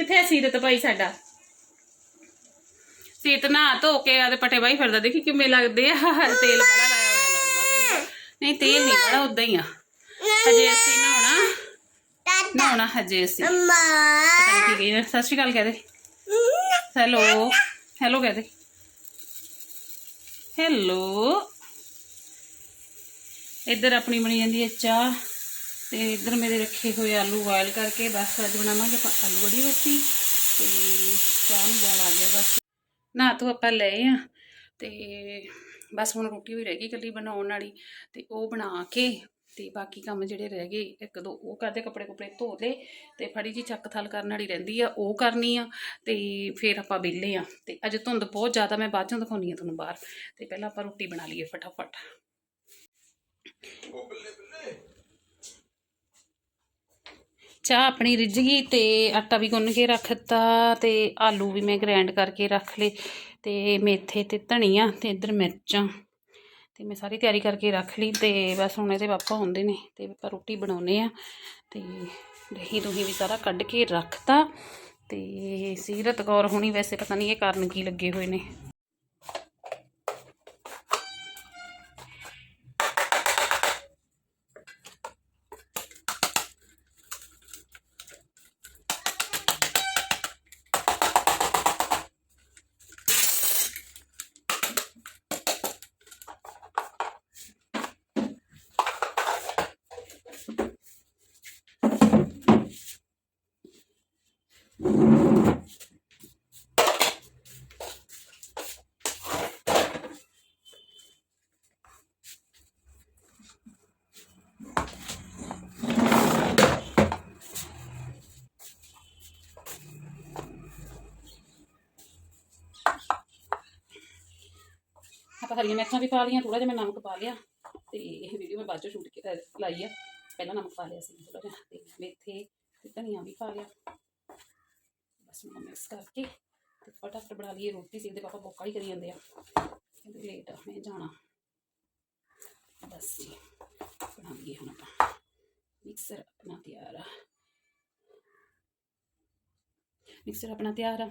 ਕਿੱਥੇ ਸੀਰਤ ਭਾਈ ਸਾਡਾ? ਸੀਰਤ ਨਾ ਧੋ ਕੇ ਆਦੇ ਪਟੇ ਬਾਈ ਫਿਰਦਾ ਦੇਖੀ ਕਿਵੇਂ ਲੱਗਦੇ ਆ। ਤੇਲ ਬੜਾ ਲਾਇਆ ਹੋਇਆ ਲੱਗਦਾ ਮੈਨੂੰ। ਨਹੀਂ ਤੇਲ ਨਹੀਂ ਬੜਾ ਉਦਾਂ ਹੀ ਆ। ਹਜੇ ਅਸੀਂ ਨਹਾਉਣਾ। ਨਹਾਉਣਾ ਹਜੇ ਅਸੀਂ। ਪਤਾ ਨਹੀਂ ਕੀ ਗਈ ਸਤਿ ਸ਼੍ਰੀ ਅਕਾਲ ਕਹਿ ਦੇ। ਹੈਲੋ। ਹੈਲੋ ਕਹਿ ਦੇ। ਹੈਲੋ। ਇੱਧਰ ਆਪਣੀ ਬਣੀ ਜਾਂਦੀ ਹੈ ਚਾਹ। ਤੇ ਇੱਧਰ ਮੇਰੇ ਰੱਖੇ ਹੋਏ ਆਲੂ ਬੋਇਲ ਕਰਕੇ ਬਸ ਅੱਜ ਬਣਾਵਾਂਗੇ ਆਪਾਂ ਆਲੂ ਬੜੀ ਰੋਟੀ ਤੇ ਚਾਹ ਨੂੰ ਬੋਇਲ ਆ ਗਿਆ ਬਸ। ਨਾ ਤੂੰ ਆਪਾਂ ਲਏ ਆ ਤੇ ਬਸ ਹੁਣ ਰੋਟੀ ਵੀ ਰਹਿ ਗਈ ਇਕੱਲੀ ਬਣਾਉਣ ਵਾਲੀ ਤੇ ਉਹ ਬਣਾ ਕੇ ਤੇ ਬਾਕੀ ਕੰਮ ਜਿਹੜੇ ਰਹਿ ਗਏ, ਇੱਕ ਦੋ ਉਹ ਕਰਦੇ ਕੱਪੜੇ ਕੁਪੜੇ ਧੋ ਲਏ ਤੇ ਫੜੀ ਜੀ ਚੱਕ ਥਲ ਕਰਨ ਵਾਲੀ ਰਹਿੰਦੀ ਆ, ਉਹ ਕਰਨੀ ਆ ਤੇ ਫਿਰ ਆਪਾਂ ਵਿਹਲੇ ਆ ਤੇ ਅੱਜ ਧੁੰਦ ਬਹੁਤ ਜ਼ਿਆਦਾ, ਮੈਂ ਬਾਅਦ ਚੋਂ ਦਿਖਾਉਣੀ ਆ ਤੁਹਾਨੂੰ ਬਾਹਰ ਤੇ ਪਹਿਲਾਂ ਆਪਾਂ ਰੋਟੀ ਬਣਾ ਲਈਏ ਫਟਾਫਟ। ਚਾਹ ਆਪਣੀ ਰਿੱਝ ਗਈ ਤੇ ਆਟਾ ਵੀ ਗੁੰਨ ਕੇ ਰੱਖਤਾ ਤੇ ਆਲੂ ਵੀ ਮੈਂ ਗ੍ਰਾਈਂਡ ਕਰਕੇ ਰੱਖ ਲਏ ਤੇ ਮੇਥੇ ਤੇ ਧਨੀਆ ਤੇ ਇੱਧਰ ਮਿਰਚਾਂ ਤੇ ਮੈਂ ਸਾਰੀ ਤਿਆਰੀ ਕਰਕੇ ਰੱਖ ਲਈ ਤੇ ਬਸ ਹੁਣ ਇਹਦੇ ਪਾਪਾ ਹੁੰਦੇ ਨੇ ਤੇ ਆਪਾਂ ਰੋਟੀ ਬਣਾਉਨੇ ਆ ਤੇ ਦਹੀਂ ਦੁਹੀ ਵੀ ਸਾਰਾ ਕੱਢ ਕੇ ਰੱਖਤਾ ਤੇ ਸੀਰਤ ਕੌਰ ਹੁਣੀ ਵੈਸੇ ਪਤਾ ਨਹੀਂ ਇਹ ਕਾਰਨ ਕੀ ਲੱਗੇ ਹੋਏ ਨੇ। ਹਰੀਆਂ ਮਿਰਚਾਂ ਵੀ ਪਾ ਲਈਆਂ ਥੋੜਾ ਜਿਹਾ ਮੈਂ ਨਮਕ ਪਾ ਲਿਆ ਤੇ ਇਹ ਵੀਡੀਓ ਮੈਂ ਬਾਅਦ ਚੋਂ ਸ਼ੂਟ ਕੇ ਲਾਈ ਆ। ਪਹਿਲਾਂ ਨਮਕ ਪਾ ਲਿਆ ਸੀ ਥੋੜਾ ਜਿਹਾ ਤੇ ਮੇਥੇ ਤੇ ਧਨੀਆ ਵੀ ਪਾ ਲਿਆ। ਬਸ ਮੈਂ ਮਿਕਸ ਕਰਕੇ ਤੇ ਫਟਾਫਟ ਬਣਾ ਲਈਏ ਰੋਟੀ ਸੀ ਇਹਦੇ ਪਾਪਾ ਬੋਕਾ ਹੀ ਕਰੀ ਜਾਂਦੇ ਆ। ਕਹਿੰਦੇ ਲੇਟ ਆ, ਮੈਂ ਜਾਣਾ। ਬਸ ਜੀ, ਬਣਾ ਲਈਏ ਹੁਣ ਆਪਾਂ। ਮਿਕਸਰ ਆਪਣਾ ਤਿਆਰ ਆ। ਮਿਕਸਰ ਆਪਣਾ ਤਿਆਰ ਆ।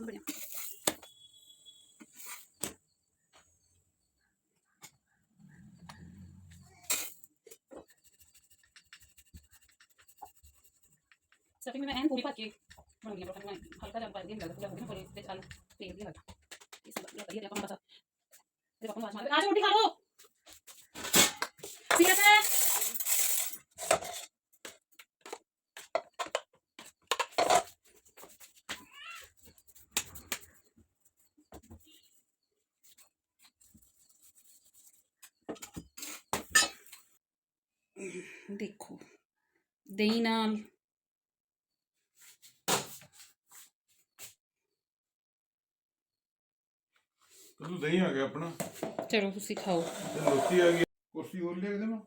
ਬਣਿਆ ਸਟਫਿੰਗ ਮੈਂ ਐਨ ਪੂਰੀ ਭਰ ਕੇ ਬਣਾਉਣੀ ਆ ਪਰਾਠਾ ਮੈਂ ਹਲਕਾ ਜਿਹਾ ਪਾ ਕੇ ਲੱਗਦਾ ਪੂਰਾ ਹੋ ਗਿਆ ਪੂਰੇ ਤੇ ਚੱਲ ਤੇਲ ਵੀ ਲੱਗਦਾ ਇਸ ਦਾ ਵਧੀਆ ਆਪਾਂ ਬਸ ਇਹਦੇ ਪਾਪਾ ਨੂੰ ਆਵਾਜ਼ ਮਾਰ ਆ ਜਾ ਰੋਟੀ ਖਾ ਲਓ ਸੀਰਤ ਦੇਖੋ ਦਹੀਂ ਨਾਲ। ਕਦੋਂ ਦਹੀਂ ਆ ਗਿਆ ਆਪਣਾ। ਚਲੋ ਤੁਸੀਂ ਖਾਓ। ਤੇ ਆ ਗਈ। ਕੁਰਸੀ ਹੋਰ ਲਿਆ ਮੈਂ।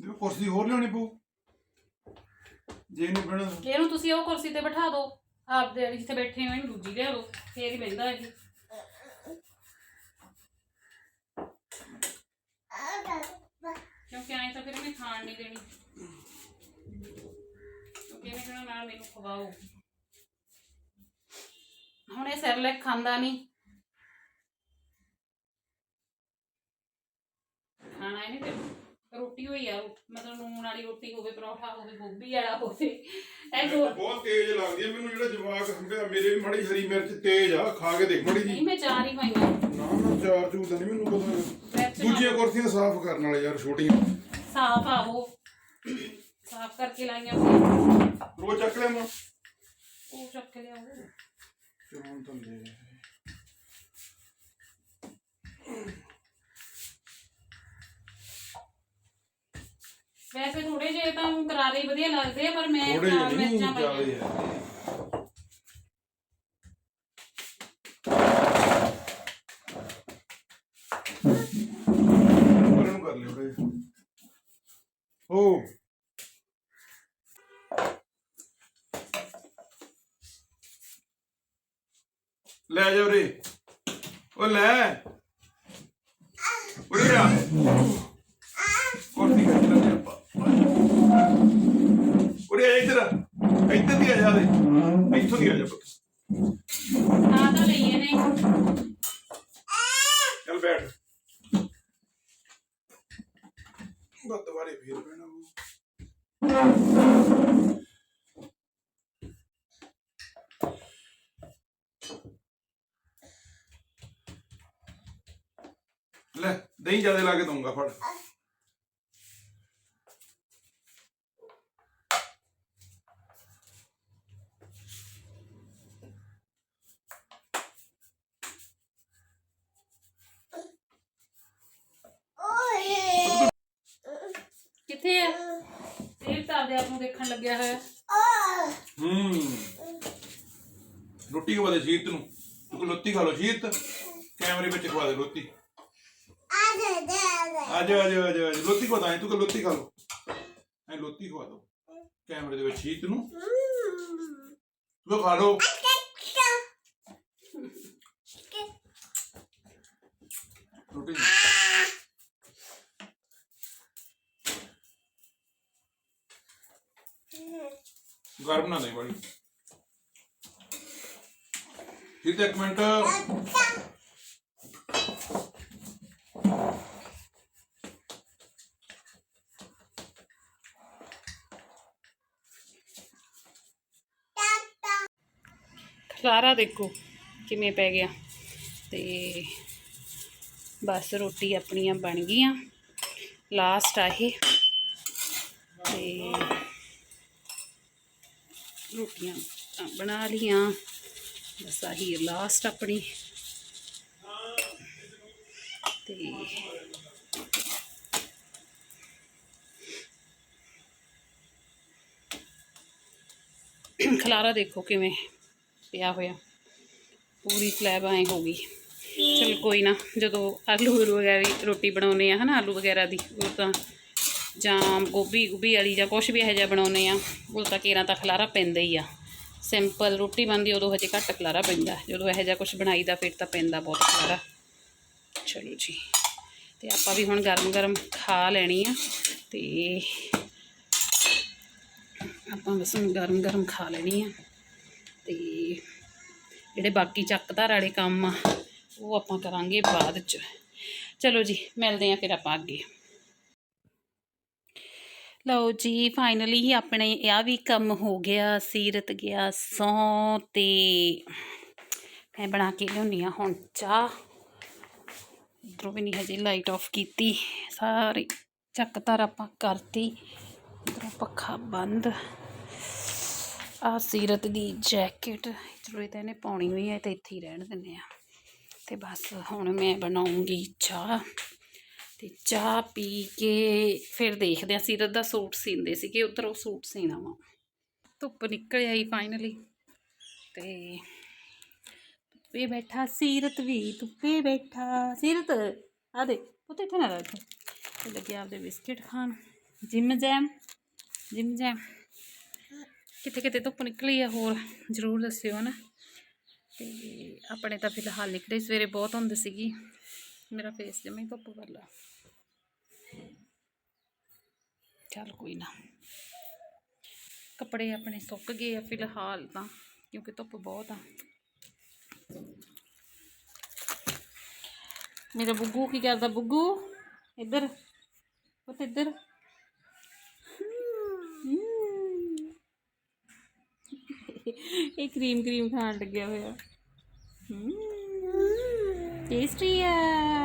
ਦੇਖੋ ਕੁਰਸੀ ਹੋਰ ਲਿਆਉਣੀ ਪਊ। ਜੇ ਨਹੀਂ ਬਣਾ ਇਹਨੂੰ ਤੁਸੀਂ ਉਹ ਕੁਰਸੀ ਤੇ ਬਿਠਾ ਦਿਓ ਆਪਦੇ ਵਾਲੀ ਜਿੱਥੇ ਬੈਠੇ ਹੋ ਇਹਨੂੰ ਦੂਜੀ ਲਿਆ ਦਿਓ ਫੇਰ ਹੀ ਬਹਿੰਦਾ ਹੈ ਕਿਉਂਕਿ ਐਂ ਤਾਂ ਫਿਰ ਇਹਨੇ ਖਾਣ ਨਹੀਂ ਦੇਣੀ। ਕਿਉਂਕਿ ਇਹਨੇ ਕਹਿਣਾ ਨਾਲ ਮੈਨੂੰ ਖਵਾਓ। ਹੁਣ ਇਹ ਸੈਰਲੈਕ ਖਾਂਦਾ ਨਹੀਂ। ਖਾਣਾ ਇਹਨੇ ਤੇ ਰੋਟੀ ਹੋਈ ਆ ਮਤਲਬ ਨੂਣ ਵਾਲੀ ਰੋਟੀ ਹੋਵੇ ਪਰੌਠਾ ਹੋਵੇ ਗੋਭੀ ਵਾਲਾ ਹੋਵੇ ਇਹ ਦੋ ਬਹੁਤ ਤੇਜ਼ ਲੱਗਦੀ ਹੈ ਮੈਨੂੰ ਜਿਹੜਾ ਜਵਾਕ ਹੰਬਿਆ ਮੇਰੇ ਵੀ ਮਾੜੀ ਹਰੀ ਮਿਰਚ ਤੇਜ਼ ਆ ਖਾ ਕੇ ਦੇਖ ਮਾੜੀ ਨਹੀਂ ਜੀ ਮੈਂ ਚਾਰ ਹੀ ਪਾਈਆਂ ਨਾ ਨਾ ਚਾਰ ਚੂਰ ਤਾਂ ਨਹੀਂ ਮੈਨੂੰ ਪਤਾ। ਦੂਜੀਆਂ ਕੁਰਸੀਆਂ ਸਾਫ਼ ਕਰਨ ਵਾਲੇ ਯਾਰ ਛੋਟੀਆਂ ਸਾਫ਼ ਆ ਉਹ। ਸਾਫ਼ ਕਰਕੇ ਲਾਈਆਂ ਹੋਈਆਂ। ਰੋਜ਼ ਚੱਕ ਲਿਆ ਮੈਂ ਉਹ ਚੱਕ ਲਿਆ ਉਹ। ਚਲੋ ਹੁਣ ਤਾਂ ਲੈ ਵੈਸੇ ਥੋੜੇ ਜਿਹੇ ਤਾਂ ਊਂ ਕਰਾਰੇ ਹੀ ਵਧੀਆ ਲੱਗਦੇ ਆ ਪਰ ਮੈਂ ਥੋੜੇ ਲਾਲ ਜਿਹੇ ਨਹੀਂ ਮਿਰਚਾਂ ਪਾਈਆਂ। ਜ਼ਿਆਦੇ ਹੈ ਪਰਾਂ ਨੂੰ ਕਰ ਲਿਓ ਰੇ ਹੋ ਲੈ ਜਾ ਰੇ ਉਹ ਲੈ ਉਰੇ ਆ ਕੋਟੀ ਕਰ ਲੈ ਆਪਾਂ ਉਰੇ ਆ ਇੱਧਰ ਇੱਧਰ ਦੀ ਆ ਜਾ ਦੇ ਇੱਥੋਂ ਦੀ ਆ ਜਾ ਪੁੱਤ ਆ ਤਾਂ ਲਈਏ ਨੇ ਚੱਲ ਬੈਠ। ਬੱਤ ਵਾਰੇ ਫੇਰ ਪੈਣਾ ਲੈ, ਦਹੀਂ ਜ਼ਿਆਦਾ ਲਾ ਕੇ ਦਊਂਗਾ, ਫੜ ਕਿੱਥੇ ਆ ਇਹ ਤਾਂ ਆਪਦੇ ਆਪ ਨੂੰ ਦੇਖਣ ਲੱਗਿਆ ਹੋਇਆ। ਹੂੰ। ਰੋਟੀ ਖਵਾ ਦੇ ਸ਼ੀਰਤ ਨੂੰ। ਤੂੰ ਲੁੱਤੀ ਖਾ ਲੋ ਸ਼ੀਰਤ ਕੈਮਰੇ ਵਿੱਚ ਖਵਾ ਦੇ ਰੋਟੀ। ਆ ਜਾ ਆ ਜਾ ਆ ਜਾ। ਲੁੱਤੀ ਖਵਾ ਦਾਂ। ਤੂੰ ਲੁੱਤੀ ਖਾ ਲੋ ਐ ਲੁੱਤੀ ਖਵਾ ਦੋ। ਕੈਮਰੇ ਦੇ ਵਿੱਚ ਸ਼ੀਰਤ ਨੂੰ। ਤੂੰ ਖਾ ਲੋ ਰੋਟੀ ਗਰਮ ਨਾ ਦੇ ਬੜੀ ਸ਼ੀਰਤ ਇੱਕ ਮਿੰਟ। ਖਲਾਰਾ ਦੇਖੋ ਕਿਵੇਂ ਪੈ ਗਿਆ। ਤੇ ਬਸ ਰੋਟੀ ਆਪਣੀਆਂ ਬਣ ਗਈਆਂ। ਲਾਸਟ ਆਹੀ ਇਹ। ਤੇ ਰੋਟੀਆਂ ਤਾਂ ਬਣਾ ਲੀਆਂ ਬਸ ਆਹੀ ਲਾਸਟ ਆਪਣੀ। ਤੇ ਖਲਾਰਾ ਦੇਖੋ ਕਿਵੇਂ ਪਿਆ ਹੋਇਆ। ਪੂਰੀ ਸਲੈਬ ਐ ਹੋ ਗਈ। ਚਲ ਕੋਈ ਨਾ, ਜਦੋਂ ਆਲੂ ਵਗੈਰਾ ਦੀ ਰੋਟੀ ਬਣਾਉਨੇ ਆ ਹਨਾ, ਆਲੂ ਵਗੈਰਾ ਦੀ, ਉਹ ਤਾਂ ਜਾਂ ਗੋਭੀ ਗੋਭੀ ਵਾਲੀ ਜਾਂ ਕੁਝ ਵੀ ਇਹੋ ਜਿਹਾ ਬਣਾਉਨੇ ਆ ਉਹ ਤਾਂ ਕੇਰਾਂ ਤਾਂ ਖਲਾਰਾ ਪੈਂਦਾ ਹੀ ਆ। ਸਿੰਪਲ ਰੋਟੀ ਬਣਦੀ, ਉਦੋਂ ਹਜੇ ਘੱਟ ਖਲਾਰਾ ਪੈਂਦਾ। ਜਦੋਂ ਇਹੋ ਜਿਹਾ ਕੁਝ ਬਣਾਈਦਾ, ਫਿਰ ਤਾਂ ਪੈਂਦਾ ਬਹੁਤ ਖਲਾਰਾ। ਚਲੋ ਜੀ, ਤੇ ਆਪਾਂ ਵੀ ਹੁਣ ਗਰਮ ਗਰਮ ਖਾ ਲੈਣੀ ਆ, ਤੇ ਆਪਾਂ ਬਸ ਹੁਣ ਗਰਮ ਗਰਮ ਖਾ ਲੈਣੀ ਆ। ਤੇ ਜਿਹੜੇ ਬਾਕੀ ਚੱਕਧਾਰ ਵਾਲੇ ਕੰਮ ਆ, ਉਹ ਆਪਾਂ ਕਰਾਂਗੇ ਬਾਅਦ ਚ। ਚਲੋ ਜੀ, ਮਿਲਦੇ ਆ ਫਿਰ ਆਪਾਂ ਅੱਗੇ। ਲਓ ਜੀ ਫਾਈਨਲੀ ਆਪਣੇ ਆ ਵੀ ਕੰਮ ਹੋ ਗਿਆ, ਸੀਰਤ ਗਿਆ ਸੌਂ ਤੇ ਮੈਂ ਬਣਾ ਕੇ ਲਿਆਉਣੀ ਆ ਹੁਣ ਚਾਹ। ਇੱਧਰੋਂ ਵੀ ਨਹੀਂ ਹਜੇ ਲਾਈਟ ਆਫ ਕੀਤੀ, ਸਾਰੇ ਚੱਕਧਾਰ ਆਪਾਂ ਕਰਤੀ ਇੱਧਰੋਂ ਪੱਖਾ ਬੰਦ। ਆ ਸੀਰਤ ਦੀ ਜੈਕਟ ਚਲੋ ਇਹ ਤਾਂ ਇਹਨੇ ਪਾਉਣੀ ਹੋਈ ਹੈ ਤੇ ਇੱਥੇ ਹੀ ਰਹਿਣ ਦਿੰਦੇ ਆ। ਤੇ ਬਸ ਹੁਣ ਮੈਂ ਬਣਾਉਂਗੀ ਚਾਹ। ਤੇ ਚਾਹ ਪੀ ਕੇ ਫਿਰ ਦੇਖਦੇ ਆ ਸੀਰਤ ਦਾ ਸੂਟ ਸੀਂਦੇ ਕਿ ਉਧਰ ਉਹ ਸੂਟ ਸੀਣਾ ਵਾ। ਧੁੱਪ ਨਿਕਲ ਆਈ ਫਾਈਨਲੀ ਤੇ ਧੁੱਪੇ ਬੈਠਾ, ਸੀਰਤ ਵੀ ਧੁੱਪੇ ਬੈਠਾ। ਸੀਰਤ, ਆ ਦੇ ਪੁੱਤ ਇੱਥੇ ਨਾ ਰੱਖ ਤੇ। ਲੱਗੇ ਆਪਦੇ ਬਿਸਕਿਟ ਖਾਣ। ਜਿਮ ਜੈਮ ਜਿਮ ਜੈਮ ਕਿਤੇ ਕਿਤੇ ਧੁੱਪ ਨਿਕਲੀ ਆ ਹੋਰ, ਜ਼ਰੂਰ ਦੱਸਿਓ ਨਾ ਤੇ ਆਪਣੇ ਤਾਂ ਫਿਲਹਾਲ ਨਿਕਲੇ, ਸਵੇਰੇ ਬਹੁਤ ਹੁੰਦੀ ਸੀਗੀ। ਮੇਰਾ ਫੇਸ ਜਮੇ ਧੁੱਪ ਵਾਲਾ ਚੱਲ ਕੋਈ ਨਾ। ਕੱਪੜੇ ਆਪਣੇ ਸੁੱਕ ਗਏ ਆ ਫਿਲਹਾਲ ਤਾਂ, ਕਿਉਂਕਿ ਧੁੱਪ ਬਹੁਤ ਆ। ਮੇਰਾ ਬੁੱਗੂ ਕੀ ਕਰਦਾ ਬੁੱਗੂ? ਇੱਧਰ, ਪੁੱਤ ਇੱਧਰ। ਇਹ ਕਰੀਮ ਕਰੀਮ ਖਾਣ ਲੱਗਿਆ ਹੋਇਆ। ਟੇਸਟੀ ਆ।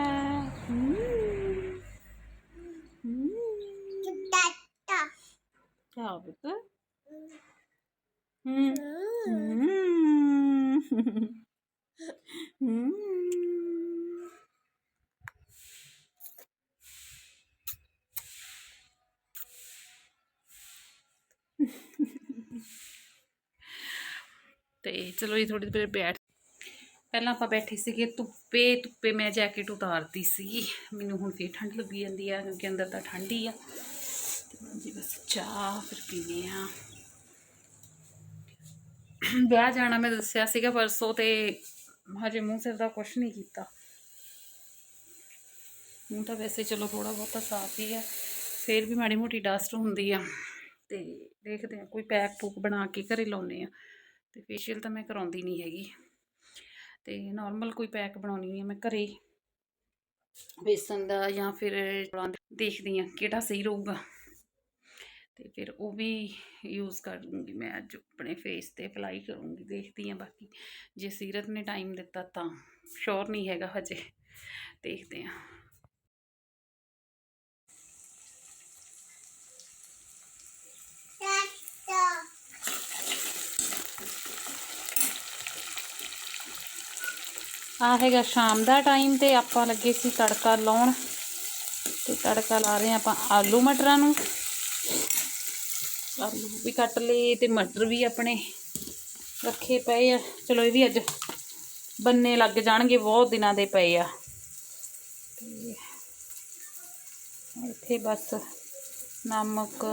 ਤੇ ਚਲੋ ਜੀ ਥੋੜੀ ਦੇਰ ਬੈਠ ਪਹਿਲਾਂ ਆਪਾਂ ਬੈਠੇ ਸੀਗੇ ਧੁੱਪੇ ਧੁੱਪੇ ਮੈਂ ਜੈਕਟ ਉਤਾਰਤੀ ਸੀ ਮੈਨੂੰ ਹੁਣ ਫੇਰ ਠੰਡ ਲੱਗੀ ਜਾਂਦੀ ਆ ਕਿਉਂਕਿ ਅੰਦਰ ਤਾਂ ਠੰਡ ਹੀ ਆ ਤੇ ਹੁਣ ਜੀ ਬਸ ਚਾਹ ਫਿਰ ਪੀਨੇ ਆ ਵਿਆਹ ਜਾਣਾ ਮੈਂ ਦੱਸਿਆ ਸੀਗਾ ਪਰਸੋਂ ਤੇ ਹਜੇ ਮੂੰਹ ਸਿਰ ਦਾ ਕੁਝ ਨਹੀਂ ਕੀਤਾ। ਮੂੰਹ ਤਾਂ ਵੈਸੇ ਚਲੋ ਥੋੜਾ ਬਹੁਤਾ ਸਾਫ਼ ਹੀ ਆ, ਫਿਰ ਵੀ ਮਾੜੀ ਮੋਟੀ ਡਸਟ ਹੁੰਦੀ ਆ ਤੇ ਦੇਖਦੇ ਆ ਕੋਈ ਪੈਕ ਪੂਕ ਬਣਾ ਕੇ ਘਰੇ ਲਾਉਨੇ ਆ ਤੇ ਫੇਸ਼ੀਅਲ ਤਾਂ ਮੈਂ ਕਰਾਉਂਦੀ ਨਹੀਂ ਹੈਗੀ। ਤੇ ਨਾਰਮਲ ਕੋਈ ਪੈਕ ਬਣਾਉਣੀ ਹੈ ਮੈਂ ਘਰੇ, ਬੇਸਨ ਦਾ ਜਾਂ ਫਿਰ ਦੇਖਦੀ ਆ ਕਿਹੜਾ ਸਹੀ ਰਹੂਗਾ। ਤੇ ਫਿਰ ਉਹ ਵੀ ਯੂਜ਼ ਕਰੂੰਗੀ ਮੈਂ ਅੱਜ, ਆਪਣੇ ਫੇਸ ਤੇ ਅਪਲਾਈ ਕਰੂੰਗੀ, ਦੇਖਦੀ ਆ ਬਾਕੀ। ਜੇ ਸੀਰਤ ਨੇ ਟਾਈਮ ਦਿੱਤਾ ਤਾਂ ਸ਼ੋਰ ਨਹੀਂ ਹੈਗਾ ਹਜੇ, ਦੇਖਦੇ ਆ ਆ ਹੈਗਾ ਸ਼ਾਮ ਦਾ ਟਾਈਮ ਤੇ ਆਪਾਂ ਲੱਗੇ ਸੀ ਤੜਕਾ ਲਾਉਣ, ਤੇ ਤੜਕਾ ਲਾ ਰਹੇ ਹਾਂ ਆਪਾਂ ਆਲੂ ਮਟਰਾਂ ਨੂੰ। ਆਲੂ ਵੀ ਕੱਟ ਲਏ ਤੇ ਮਟਰ ਵੀ ਆਪਣੇ ਰੱਖੇ ਪਏ ਆ। ਚਲੋ ਇਹ ਵੀ ਅੱਜ ਬੰਨੇ ਲੱਗ ਜਾਣਗੇ, ਬਹੁਤ ਦਿਨਾਂ ਦੇ ਪਏ ਆ। ਤੇ ਇੱਥੇ ਬਸ ਨਮਕ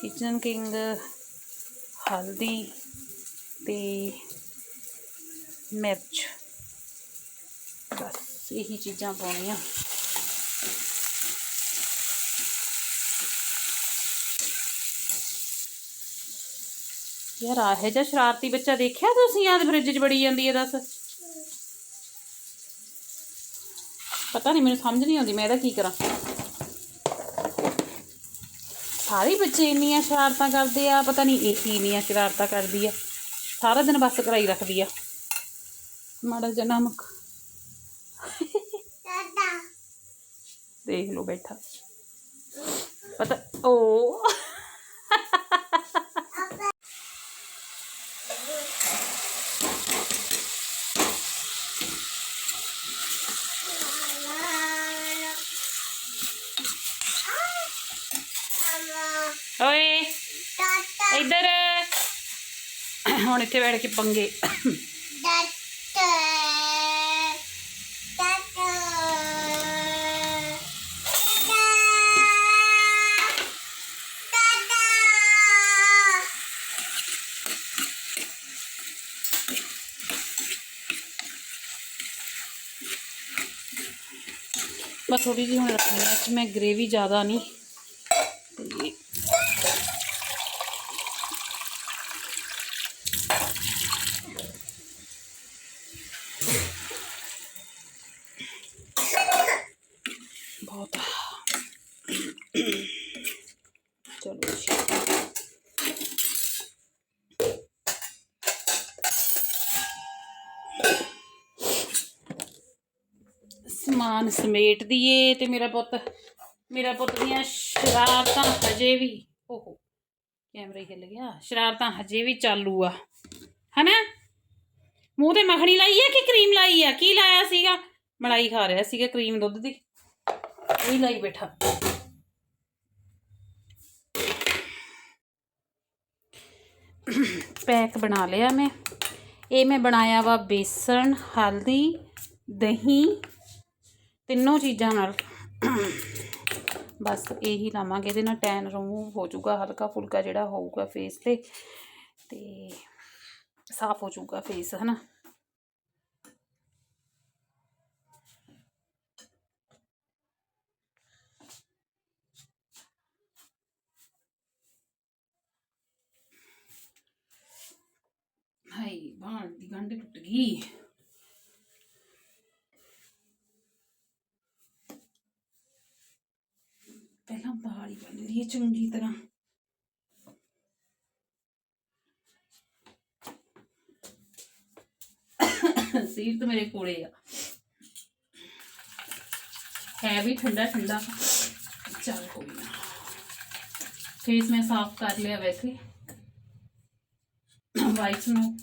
ਕਿਚਨ ਕਿੰਗ ਹਲਦੀ ਤੇ ਮਿਰਚ। ਬਸ ਇਹੀ ਚੀਜ਼ਾਂ ਪਾਉਣੀਆਂ। ਯਾਰ ਆਹੇ ਜਿਹਾ ਸ਼ਰਾਰਤੀ ਬੱਚਾ ਦੇਖਿਆ ਤੁਸੀਂ? ਆਹ ਫ੍ਰਿਜ 'ਚ ਬੜੀ ਜਾਂਦੀ ਹੈ ਦੱਸ। ਪਤਾ ਨਹੀਂ ਮੈਨੂੰ ਸਮਝ ਨਹੀਂ ਆਉਂਦੀ ਮੈਂ ਇਹਦਾ ਕੀ ਕਰਾਂ? ਸਾਰੇ ਬੱਚੇ ਇੰਨੀਆਂ ਸ਼ਰਾਰਤਾਂ ਕਰਦੇ ਆ ਪਤਾ ਨਹੀਂ ਇਹ ਕੀ ਇੰਨੀਆਂ ਸ਼ਰਾਰਤਾਂ ਕਰਦੀ ਆ। ਸਾਰਾ ਦਿਨ ਬਸ ਕਰਾਈ ਰੱਖਦੀ ਆ। ਮਾੜਾ ਜਿਹਾ ਨਮਕ। ਦੇਖ ਲਓ ਬੈਠਾ। ਪਤਾ ਓ ਓਏ ਇੱਧਰ ਹੁਣ ਇੱਥੇ ਬੈਠ ਕੇ ਪੰਗੇ ਬਸ ਥੋੜੀ ਜਿਹੀ ਹੁਣ ਰੱਖਣੀ ਹੈ ਇਹ 'ਚ ਮੈਂ ਗ੍ਰੇਵੀ ਸਮਾਨ ਸਮੇਟ ਦੀਏ ਤੇ ਮੇਰਾ ਪੁੱਤ ਮੇਰਾ ਪੁੱਤ ਦੀਆਂ ਸ਼ਰਾਰਤਾਂ ਹਜੇ ਵੀ, ਓਹੋ, ਕੈਮਰਾ ਹੀ ਹਿੱਲ ਗਿਆ, ਸ਼ਰਾਰਤਾਂ ਹਜੇ ਵੀ ਚਾਲੂ ਆ। ਹਨਾ? ਮੂੰਹ ਤੇ ਮੱਖਣੀ ਲਾਈ ਆ ਕਿ ਕਰੀਮ ਲਾਈ ਆ? ਕੀ ਲਾਇਆ ਸੀਗਾ? ਮਲਾਈ ਖਾ ਰਿਹਾ ਸੀਗਾ ਕਰੀਮ ਦੁੱਧ ਦੀ। ਉਹੀ ਲਾਈ ਬੈਠਾ। ਪੈਕ ਬਣਾ ਲਿਆ ਮੈਂ। ਇਹ ਮੈਂ ਬਣਾਇਆ ਵਾ ਬੇਸਣ, ਹਲਦੀ, ਦਹੀਂ ਤਿੰਨੋਂ ਚੀਜ਼ਾਂ ਨਾਲ। ਬਸ ਇਹੀ ਲਾਵਾਂਗੇ, ਇਹਦੇ ਨਾਲ ਟੈਨ ਰਿਮੂਵ ਹੋ ਜਾਊਗਾ, ਹਲਕਾ ਫੁਲਕਾ ਜਿਹੜਾ ਹੋਊਗਾ ਫੇਸ ਤੇ ਤੇ ਸਾਫ਼ ਹੋ ਜਾਊਗਾ ਫੇਸ ਹਨਾ। ਹਾਈ ਬਾਹਰ ਦੀ ਗੰਢ ਟੁੱਟ ਗਈ ਪਹਿਲਾਂ ਬਾਹਰ ਹੀ ਬੰਨ ਲਈਏ ਚੰਗੀ ਤਰ੍ਹਾਂ ਸੀਰ ਤਾਂ ਮੇਰੇ ਕੋਲੇ ਆ ਹੈ ਵੀ ਠੰਡਾ ਠੰਡਾ ਚੱਲ ਕੋਈ ਨਾ ਫੇਸ ਮੈਂ ਸਾਫ਼ ਕਰ ਲਿਆ ਵੈਸੇ ਵਾਈਟ ਨੂੰ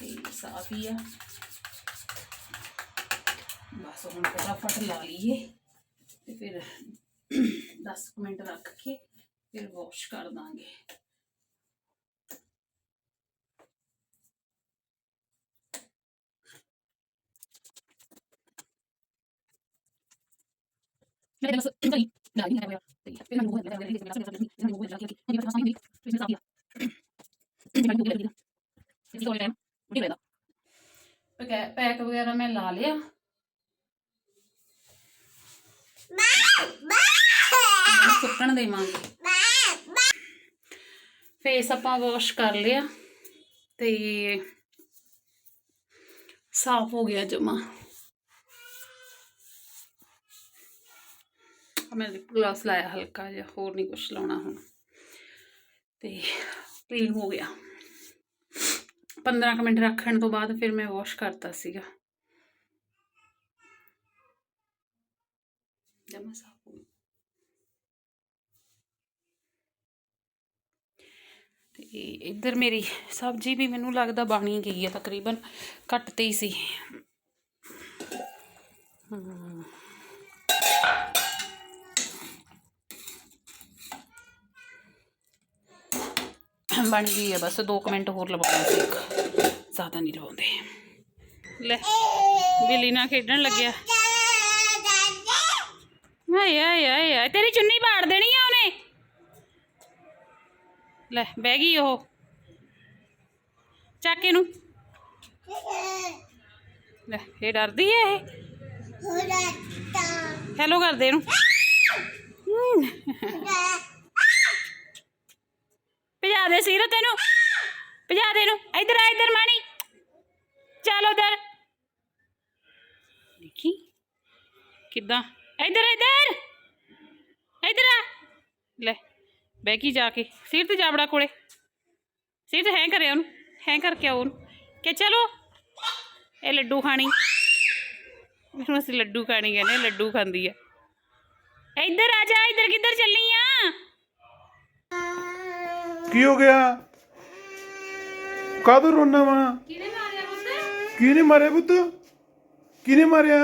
ਤੇ ਸਾਫ਼ ਹੀ ਆ ਬਸ ਹੁਣ ਫਟਾਫਟ ਲਾ ਲਈਏ ਤੇ ਫਿਰ 10 ਕੁ ਮਿੰਟ ਰੱਖ ਕੇ ਫਿਰ ਵਾਸ਼ ਕਰ ਦਾਂਗੇ ਮੇਰੇ ਬਸ ਨਹੀਂ ਨਹੀਂ ਨਹੀਂ ਹੋਇਆ ਤੇ ਫਿਰ ਮੈਨੂੰ ਹੋਇਆ ਮੇਰੇ ਲਈ ਮੇਰੇ ਲਈ ਮੈਨੂੰ ਹੋਇਆ ਕਿ ਮੇਰੇ ਪਾਸ ਨਹੀਂ ਫਿਰ ਮੈਂ ਸਾਫ਼ ਇਹ ਮੈਨੂੰ ਹੋਇਆ ਇਹ ਕੋਈ ਟਾਈਮ ਨਹੀਂ ਲੈਦਾ ਪੈਕ ਪੈਕ ਵਗੈਰਾ ਮੈਂ ਲਾ ਲਿਆ ਮੈਂ ਸੁੱਕਣ ਦੇਵਾਂਗੇ ਫੇਸ ਆਪਾਂ ਵਾਸ਼ ਕਰ ਲਿਆ ਤੇ ਸਾਫ਼ ਹੋ ਗਿਆ ਜਮਾ। ਮੈਂ ਲਿਪ ਗਲਾਸ ਲਾਇਆ ਹਲਕਾ ਜਿਹਾ, ਹੋਰ ਨਹੀਂ ਕੁਝ ਲਾਉਣਾ ਹੁਣ। ਤੇ ਕਲੀਨ ਹੋ ਗਿਆ। 15 ਕੁ ਮਿੰਟ ਰੱਖਣ ਤੋਂ ਬਾਅਦ ਫਿਰ ਮੈਂ ਵਾਸ਼ ਕਰਤਾ ਸੀਗਾ। ਜਮਾ ਸਾਫ਼ ਹੋ ਗਿਆ ਤੇ ਇੱਧਰ ਮੇਰੀ ਸਬਜ਼ੀ ਵੀ ਮੈਨੂੰ ਲੱਗਦਾ ਬਣੀ ਗਈ ਹੈ ਤਕਰੀਬਨ ਕੱਟ ਤੇ ਹੀ ਸੀ। ਹਮ। ਬਣ ਗਈ ਹੈ ਬਸ 2 ਮਿੰਟ ਹੋਰ ਲਵਾਉਣਾ ਸੀ, ਇੱਕ ਜ਼ਿਆਦਾ ਨਹੀਂ ਲਵਾਉਂਦੇ। ਲੈ, ਬਿੱਲੀ ਨਾਲ ਖੇਡਣ ਲੱਗਿਆ। ਆਏ ਆਏ ਆਏ ਆਏ, ਤੇਰੀ ਚੁੰਨੀ ਪਾੜ ਦੇਣੀ ਆ। ਉਹਨੇ ਲੈ, ਬਹਿ ਗਈ ਉਹ। ਚੱਕ ਇਹਨੂੰ। ਲੈ, ਇਹ ਡਰਦੀ ਹੈ ਇਹ। ਹੈਲੋ ਕਰਦੇ ਇਹਨੂੰ। ਭਜਾ ਦੇ ਸੀਰਤ ਇਹਨੂੰ। ਭਜਾ ਦੇ ਇਹਨੂੰ। ਇੱਧਰ ਆ, ਇਧਰ ਮਾਣੀ ਚੱਲ ਉਧਰ। ਦੇਖੀ। ਕਿੱਦਾਂ? ਇਧਰ ਇਧਰ। ਇਧਰ ਆ। ਲੈ। ਬਹਿ ਗਈ ਜਾ ਕੇ? ਸੀਰਤ ਜਾਬੜਾ ਕੋਲੇ। ਸੀਰਤ ਹੈ ਕਰਿਆ ਉਹਨੂੰ ਹੈ ਕਰਕੇ ਆਓ ਉਹਨੂੰ। ਕਿ ਚਲੋ ਇਹ ਲੱਡੂ ਖਾਣੀ। ਇਹਨੂੰ ਅਸੀਂ ਲੱਡੂ ਖਾਣੀ ਕਹਿੰਦੇ ਹਾਂ, ਲੱਡੂ ਖਾਂਦੀ ਆ। ਇੱਧਰ ਆ ਜਾ ਇੱਧਰ ਕਿੱਧਰ ਚੱਲੀ ਆ? ਕੀ ਹੋ ਗਿਆ? ਕਾਦੋਂ ਰੋਣਾ ਵਾ? ਕਿਹਨੇ ਮਾਰਿਆ ਪੁੱਤ? ਕਿਹਨੇ ਮਾਰਿਆ ਪੁੱਤ? ਕਿਹਨੇ ਮਾਰਿਆ?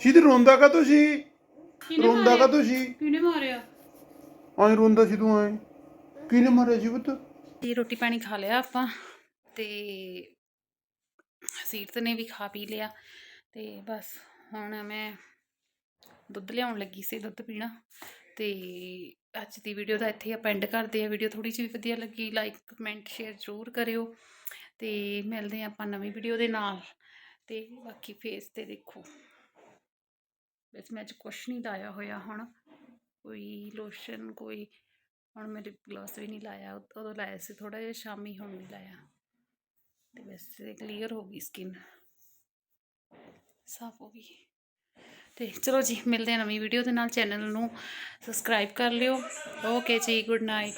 ਸਿੱਧ ਰੋਂਦਾ ਕਾ ਤੁਸੀਂ ਰੋਂਦਾ ਕਾ ਤੁਸੀਂ ਕਿਹਨੇ ਮਾਰਿਆ? ਐਂ ਰੋਂਦਾ ਸੀ ਤੂੰ ਐਂ ਕਿਹਨੇ ਮਾਰਿਆ ਸੀ ਪੁੱਤ? ਤੇ ਰੋਟੀ ਪਾਣੀ ਖਾ ਲਿਆ ਆਪਾਂ ਤੇ ਸੀਰਤ ਨੇ ਵੀ ਖਾ ਪੀ ਲਿਆ ਤੇ ਬਸ ਹੁਣ ਮੈਂ ਦੁੱਧ ਲਿਆਉਣ ਲੱਗੀ ਸੀ ਦੁੱਧ ਪੀਣਾ ਤੇ ਅੱਜ ਦੀ ਵੀਡੀਓ ਦਾ ਇੱਥੇ ਅਪੈਂਡ ਕਰਦੇ ਆ ਵੀਡੀਓ ਥੋੜੀ ਜਿਹੀ ਵੀ ਵਧੀਆ ਲੱਗੀ ਲਾਈਕ ਕਮੈਂਟ ਸ਼ੇਅਰ ਜ਼ਰੂਰ ਕਰਿਓ ਤੇ ਮਿਲਦੇ ਆ ਆਪਾਂ ਨਵੀਂ ਵੀਡੀਓ ਦੇ ਨਾਲ ਤੇ ਬਾਕੀ ਫੇਸ ਤੇ ਦੇਖੋ। ਵੈਸੇ ਮੈਂ ਅੱਜ ਕੁਛ ਨਹੀਂ ਲਾਇਆ ਹੋਇਆ ਹੁਣ। ਕੋਈ ਲੋਸ਼ਨ ਕੋਈ ਹੁਣ ਮੈਂ ਲਿਪ ਗਲੋਸ ਵੀ ਨਹੀਂ ਲਾਇਆ ਉਦੋਂ ਲਾਇਆ ਸੀ ਥੋੜਾ ਜਿਹਾ ਸ਼ਾਮੀ ਹੁਣ ਨਹੀਂ ਲਾਇਆ। ਤੇ ਵੈਸੇ ਕਲੀਅਰ ਹੋ ਗਈ ਸਕਿਨ ਸਾਫ਼ ਹੋ ਗਈ। ਤੇ ਚਲੋ ਜੀ, ਮਿਲਦੇ ਹਾਂ ਨਵੀਂ ਵੀਡੀਓ ਦੇ ਨਾਲ ਚੈਨਲ ਨੂੰ ਸਬਸਕ੍ਰਾਈਬ ਕਰ ਲਿਓ। ਓਕੇ ਜੀ ਗੁੱਡ ਨਾਈਟ